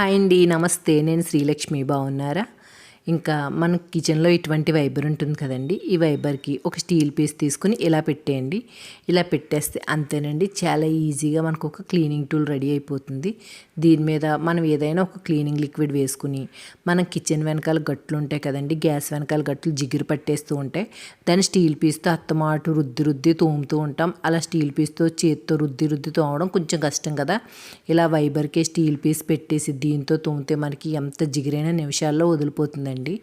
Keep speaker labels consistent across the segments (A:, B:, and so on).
A: Hi అండి నమస్తే. నేను శ్రీలక్ష్మి. బాగున్నారా? ఇంకా మన కిచెన్లో ఇటువంటి వైబర్ ఉంటుంది కదండి. ఈ వైబర్కి ఒక స్టీల్ పీస్ తీసుకుని ఇలా పెట్టేయండి. ఇలా పెట్టేస్తే అంతేనండి. చాలా ఈజీగా మనకు ఒక క్లీనింగ్ టూల్ రెడీ అయిపోతుంది. దీని మీద మనం ఏదైనా ఒక క్లీనింగ్ లిక్విడ్ వేసుకుని మనం కిచెన్ వెనకాల గట్లు ఉంటాయి కదండి. గ్యాస్ వెనకాల గట్లు జిగురు పట్టేస్తూ ఉంటాయి. దాన్ని స్టీల్ పీస్తో అత్తమాటు రుద్ది రుద్ది తోముతూ ఉంటాం. అలా స్టీల్ పీస్తో చేత్తో రుద్ది రుద్ది తోమడం కొంచెం కష్టం కదా. ఇలా వైబర్కే స్టీల్ పీస్ పెట్టేసి దీంతో తోమితే మనకి ఎంత జిగిరైన నిమిషాల్లో వదిలిపోతుంది వదిలిపోతుందండి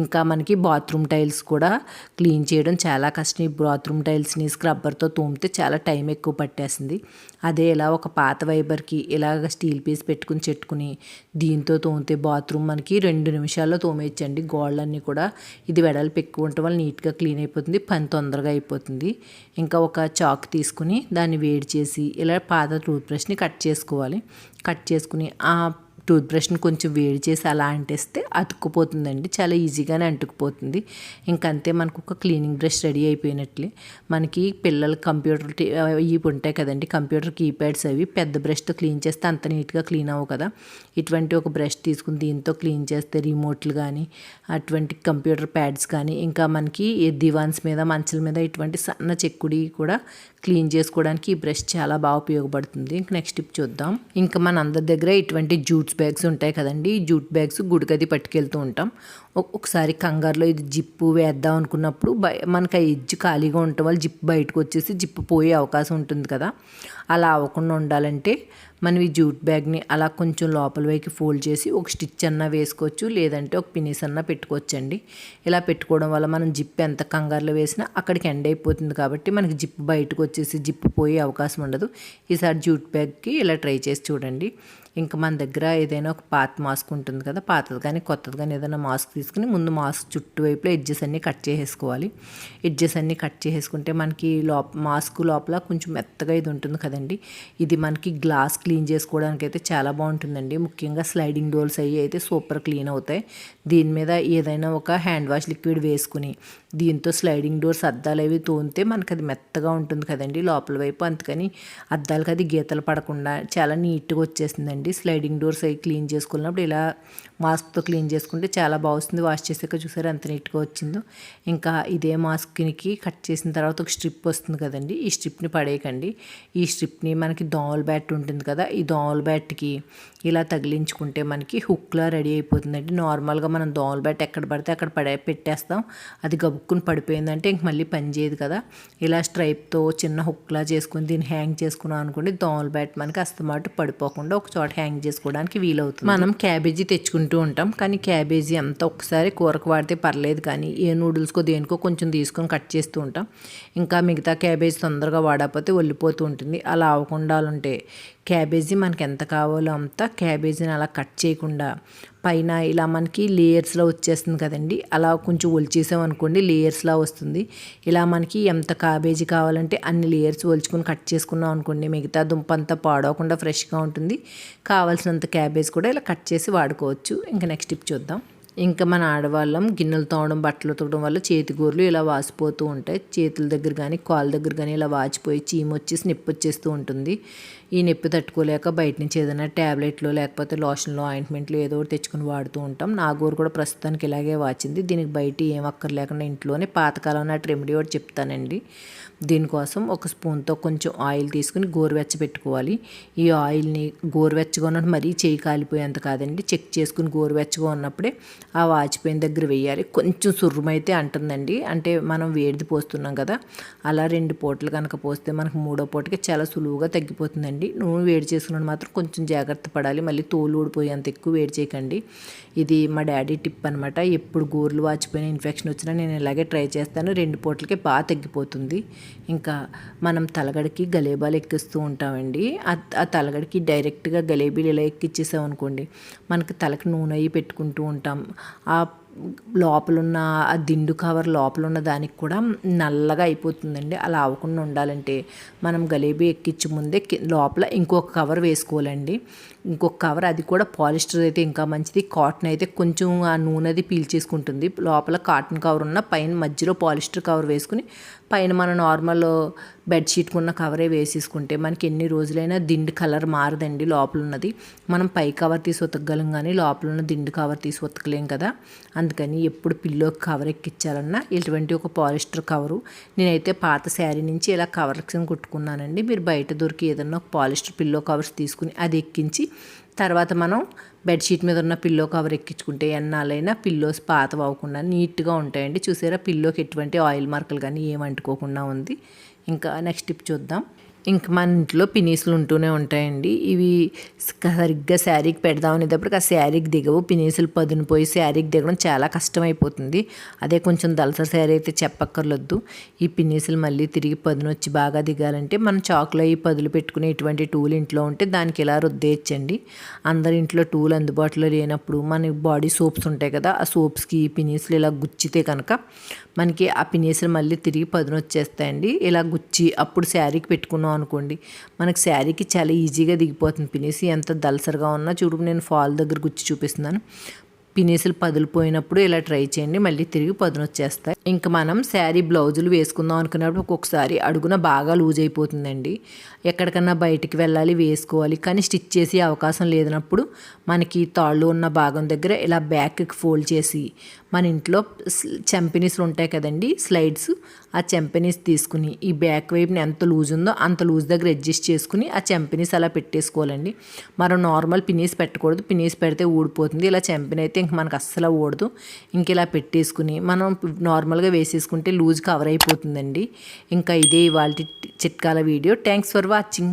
A: ఇంకా మనకి బాత్రూమ్ టైల్స్ కూడా క్లీన్ చేయడం చాలా కష్టం. ఈ బాత్రూమ్ టైల్స్ని స్క్రబ్బర్తో తోమితే చాలా టైం ఎక్కువ పట్టేసింది అదే ఇలా ఒక పాత వైబర్కి ఇలాగ స్టీల్ పీస్ పెట్టుకుని చెట్టుకుని దీంతో తోమితే బాత్రూమ్ మనకి రెండు నిమిషాల్లో తోమేయచ్చండి. గోళ్ళన్నీ కూడా ఇది వెడల్పు ఎక్కువ ఉండటం వల్ల నీట్గా క్లీన్ అయిపోతుంది. పని తొందరగా అయిపోతుంది. ఇంకా ఒక చాక్ తీసుకుని దాన్ని వేడి చేసి ఇలా పాత టూత్ బ్రష్ని కట్ చేసుకోవాలి. కట్ చేసుకుని ఆ టూత్ బ్రష్ని కొంచెం వేడి చేసి అలా అంటేస్తే అతుక్కుపోతుందండి. చాలా ఈజీగానే అంటుకుపోతుంది. ఇంకంతే మనకు ఒక క్లీనింగ్ బ్రష్ రెడీ అయిపోయినట్లే. మనకి పిల్లల కంప్యూటర్ ఇవి ఉంటాయి కదండి కంప్యూటర్ కీప్యాడ్స్ అవి పెద్ద బ్రష్తో క్లీన్ చేస్తే అంత నీట్గా క్లీన్ అవ్వవు కదా. ఇటువంటి ఒక బ్రష్ తీసుకుని దీంతో క్లీన్ చేస్తే రిమోట్లు కానీ అటువంటి కంప్యూటర్ ప్యాడ్స్ కానీ ఇంకా మనకి దివాన్స్ మీద మంచల మీద ఇటువంటి సన్న చెక్కుడి కూడా క్లీన్ చేసుకోవడానికి ఈ బ్రష్ చాలా బాగా ఉపయోగపడుతుంది. ఇంక నెక్స్ట్ టిప్ చూద్దాం. ఇంకా మన అందరి దగ్గర ఇటువంటి జూట్స్ బ్యాగ్స్ ఉంటాయి కదండి. ఈ జూట్ బ్యాగ్స్ గుడికది పట్టుకెళ్తూ ఉంటాం. ఒక్- ఒకసారి కంగారులో ఇది జిప్పు వేద్దాం అనుకున్నప్పుడు బయ మనకి ఆ ఎడ్జ్ ఖాళీగా ఉండటం వల్ల జిప్ బయటకు వచ్చేసి జిప్పు పోయే అవకాశం ఉంటుంది కదా. అలా అవ్వకుండా ఉండాలంటే మనం ఈ జూట్ బ్యాగ్ని అలా కొంచెం లోపల వైపు ఫోల్డ్ చేసి ఒక స్టిచ్ అన్నా వేసుకోవచ్చు లేదంటే ఒక పినీస్ అన్నా పెట్టుకోవచ్చండి. ఇలా పెట్టుకోవడం వల్ల మనం జిప్ ఎంత కంగారులో వేసినా అక్కడికి ఎండ్ అయిపోతుంది కాబట్టి మనకి జిప్ బయటకు వచ్చేసి జిప్ పోయే అవకాశం ఉండదు. ఈసారి జూట్ బ్యాగ్కి ఇలా ట్రై చేసి చూడండి. ఇంకా మన దగ్గర ఏదైనా ఒక పాత మాస్క్ ఉంటుంది కదా పాతది. కానీ కొత్తది కానీ ఏదైనా మాస్క్ తీసుకుని ముందు మాస్క్ చుట్టూ వైపులో ఎడ్జెస్ అన్నీ కట్ చేసేసుకోవాలి. ఎడ్జెస్ అన్నీ కట్ చేసేసుకుంటే మనకి లోప మాస్క్ లోపల కొంచెం మెత్తగా ఇది ఉంటుంది కదండి. ఇది మనకి గ్లాస్ క్లీన్ చేసుకోవడానికి అయితే చాలా బాగుంటుందండి. ముఖ్యంగా స్లైడింగ్ డోర్స్ అవి అయితే సూపర్ క్లీన్ అవుతాయి. దీని మీద ఏదైనా ఒక హ్యాండ్ వాష్ లిక్విడ్ వేసుకుని దీంతో స్లైడింగ్ డోర్స్ అద్దాలు అవి తోమితే మనకి అది మెత్తగా ఉంటుంది కదండి లోపల వైపు. అందుకని అద్దాలకి అది గీతలు పడకుండా చాలా నీట్గా వచ్చేసిందండి స్లైడింగ్ డోర్స్ అవి క్లీన్ చేసుకున్నప్పుడు ఇలా మాస్క్తో క్లీన్ చేసుకుంటే చాలా బాగుంది వాష్ చేసాక చూసారు ఎంత నీట్గా వచ్చిందో. ఇంకా ఇదే మాస్క్కి కట్ చేసిన తర్వాత ఒక స్ట్రిప్ వస్తుంది కదండి. ఈ స్ట్రిప్ని పడేయకండి. ఈ స్ట్రిప్ని మనకి దోమల బ్యాట్ ఉంటుంది కదా. ఈ దోమల బ్యాట్కి ఇలా తగిలించుకుంటే మనకి హుక్లా రెడీ అయిపోతుందండి. నార్మల్గా మనం దోమల బ్యాట్ ఎక్కడ పడితే అక్కడ పడే పెట్టేస్తాం. అది గబుక్కుని పడిపోయిందంటే ఇంక మళ్ళీ పని చేయదు కదా. ఇలా స్ట్రైప్తో చిన్న హుక్లా చేసుకుని దీన్ని హ్యాంగ్ చేసుకున్నాం అనుకోండి దోమల బ్యాట్ మనకి అస్తమాటు పడిపోకుండా ఒక చోట హ్యాంగ్ చేసుకోవడానికి వీలవుతుంది. మనం క్యాబేజీ తెచ్చుకుంటూ ఉంటాం. కానీ క్యాబేజీ అంతా ఒకసారి కూరకు వాడితే పర్లేదు కానీ ఏ నూడిల్స్కో దేనికో కొంచెం తీసుకొని కట్ చేస్తూ ఉంటాం. ఇంకా మిగతా క్యాబేజీ తొందరగా వాడకపోతే ఒళ్ళిపోతూ ఉంటుంది. అలా అవ్వకుండా ఉంటే క్యాబేజీ మనకి ఎంత కావాలో అంత క్యాబేజీని అలా కట్ చేయకుండా పైన ఇలా మనకి లేయర్స్లో వచ్చేస్తుంది కదండి. అలా కొంచెం ఒలిచేసాం అనుకోండి లేయర్స్లా వస్తుంది. ఇలా మనకి ఎంత క్యాబేజీ కావాలంటే అన్ని లేయర్స్ ఒలుచుకొని కట్ చేసుకున్నాం అనుకోండి మిగతా దుంప అంతా పాడవకుండా ఫ్రెష్గా ఉంటుంది. కావాల్సినంత క్యాబేజ్ కూడా ఇలా కట్ చేసి వాడుకోవచ్చు. ఇంకా నెక్స్ట్ టిప్ చూద్దాం. ఇంకా మన ఆడవాళ్ళం గిన్నెలు తోమడం బట్టలు ఉతకడం వల్ల చేతిగూరలు ఇలా వాసిపోతూ ఉంటాయి. చేతుల దగ్గర కానీ కాళ్ళ దగ్గర కానీ ఇలా వాచిపోయి చీమ వచ్చేసి నొప్పి వచ్చేస్తూ ఉంటుంది. ఈ నొప్పి తట్టుకోలేక బయట నుంచి ఏదైనా ట్యాబ్లెట్లు లేకపోతే లోషన్లో ఆయింట్మెంట్లు ఏదో ఒకటి తెచ్చుకుని వాడుతూ ఉంటాం. నా గోరు కూడా ప్రస్తుతానికి ఇలాగే వాచింది. దీనికి బయట ఏం అక్కర్లేకుండా ఇంట్లోనే పాతకాలం నాటి రెమెడీ ఒకటి చెప్తానండి. దీనికోసం ఒక స్పూన్తో కొంచెం ఆయిల్ తీసుకుని గోరువెచ్చ పెట్టుకోవాలి. ఈ ఆయిల్ని గోరువెచ్చగా ఉన్నప్పుడు మరీ చేయి కాలిపోయేంత కాదండి. చెక్ చేసుకుని గోరువెచ్చగా ఉన్నప్పుడే ఆ వాచిపోయిన దగ్గర వేయాలి. కొంచెం సుర్రుమైతే అంటుందండి. అంటే మనం వేడిది పోస్తున్నాం కదా అలా రెండు పూటలు కనుక పోస్తే మనకు మూడో పూటకి చాలా సులువుగా తగ్గిపోతుందండి. నూనె వేడి చేసుకున్నప్పుడు మాత్రం కొంచెం జాగ్రత్త పడాలి. మళ్ళీ తోలు ఊడిపోయేంత ఎక్కువ వేడి చేయకండి. ఇది మా డాడీ టిప్ అనమాట ఎప్పుడు గోర్లు వాచిపోయిన ఇన్ఫెక్షన్ వచ్చినా నేను ఇలాగే ట్రై చేస్తాను. రెండు పూటలకి బాగా తగ్గిపోతుంది. ఇంకా మనం తలగడికి గలేబాలు ఎక్కిస్తూ ఉంటామండి. ఆ తలగడికి డైరెక్ట్గా గలేబీలు ఇలా ఎక్కిచ్చేసాం అనుకోండి మనకి తలకి నూనె అయ్యి పెట్టుకుంటూ ఉంటాం. ఆ లోపలున్న ఆ దిండు కవర్ లోపల ఉన్న దానికి కూడా నల్లగా అయిపోతుందండి. అలా అవ్వకుండా ఉండాలంటే మనం గలేబీ ఎక్కించే ముందే లోపల ఇంకొక కవర్ వేసుకోవాలండి. ఇంకొక కవర్ అది కూడా పాలిస్టర్ అయితే ఇంకా మంచిది. కాటన్ అయితే కొంచెం ఆ నూనె అది పీల్చేసుకుంటుంది. లోపల కాటన్ కవర్ ఉన్న పైన మధ్యలో పాలిస్టర్ కవర్ వేసుకుని పైన మన నార్మల్ బెడ్షీట్ ఉన్న కవరే వేసేసుకుంటే మనకి ఎన్ని రోజులైనా దిండు కలర్ మారదండి లోపల ఉన్నది మనం పై కవర్ తీసి ఉతకగలం కానీ లోపల ఉన్న దిండు కవర్ తీసి ఉతకలేం కదా. అందుకని ఎప్పుడు పిల్లోకి కవర్ ఎక్కించాలన్నా ఇటువంటి ఒక పాలిస్టర్ కవరు. నేనైతే పాత శారీ నుంచి ఇలా కవర్స్ కుట్టుకున్నానండి. మీరు బయట దొరికి ఏదన్నా ఒక పాలిస్టర్ పిల్లో కవర్స్ తీసుకుని అది ఎక్కించి తర్వాత మనం బెడ్షీట్ మీద ఉన్న పిల్లో కవర్ ఎక్కించుకుంటే ఎన్నాళ్ళైనా పిల్లోస్ పాత నీట్గా ఉంటాయండి. చూసారా పిల్లోకి ఎటువంటి ఆయిల్ మార్కులు కానీ ఏమంటుకోకుండా ఉంది. ఇంకా నెక్స్ట్ టిప్ చూద్దాం. ఇంక మన ఇంట్లో పినీసులు ఉంటూనే ఉంటాయండి. ఇవి సరిగ్గా శారీకి పెడదాం అనేటప్పటికి ఆ శారీకి దిగవు. పినీసులు పదును పోయి శారీకి దిగడం చాలా కష్టమైపోతుంది. అదే కొంచెం దళస శారీ అయితే చెప్పక్కర్లొద్దు. ఈ పినీసులు మళ్ళీ తిరిగి పదును వచ్చి బాగా దిగాలంటే మనం చాకులో ఈ పదులు పెట్టుకునే ఇటువంటి టూల్ ఇంట్లో ఉంటే దానికి ఇలా రుద్దేయచ్చండి. అందరి ఇంట్లో టూల్ అందుబాటులో లేనప్పుడు మన బాడీ సోప్స్ ఉంటాయి కదా ఆ సోప్స్కి ఈ పినీసులు ఇలా గుచ్చితే కనుక మనకి ఆ పినీసులు మళ్ళీ తిరిగి పదును వచ్చేస్తాయండి. ఇలా గుచ్చి అప్పుడు శారీకి పెట్టుకున్నాం అనుకోండి. మనకి శారీకి చాలా ఈజీగా దిగిపోతుంది. పినేసి ఎంత దలసరిగా ఉన్నా చూడు నేను ఫాల్ దగ్గర గుచ్చి చూపిస్తున్నాను. పినీసులు పదిలిపోయినప్పుడు ఇలా ట్రై చేయండి మళ్ళీ తిరిగి పదును వచ్చేస్తాయి ఇంకా మనం శారీ బ్లౌజులు వేసుకుందాం అనుకున్నప్పుడు ఒక్కొక్కసారి అడుగున బాగా లూజ్ అయిపోతుందండి. ఎక్కడికన్నా బయటికి వెళ్ళాలి వేసుకోవాలి కానీ స్టిచ్ చేసే అవకాశం లేదన్నప్పుడు మనకి తాళ్ళు ఉన్న భాగం దగ్గర ఇలా బ్యాక్కి ఫోల్డ్ చేసి మన ఇంట్లో చెంపెనీస్లు ఉంటాయి కదండి స్లైడ్స్ ఆ చెంపెనీస్ తీసుకుని ఈ బ్యాక్ వైపున ఎంత లూజ్ ఉందో అంత లూజ్ దగ్గర అడ్జస్ట్ చేసుకుని ఆ చెంపెనీస్ అలా పెట్టేసుకోవాలండి. మనం నార్మల్ పినీస్ పెట్టకూడదు పినీస్ పెడితే ఊడిపోతుంది ఇలా చెంపెని అయితే ఇంక మనకు అస్సలు ఓడదు ఇంక ఇలా పెట్టేసుకుని మనం నార్మల్గా వేసేసుకుంటే లూజ్ కవర్ అయిపోతుందండి. ఇంకా ఇదే ఇవాళ చిట్కాల వీడియో. Thanks for watching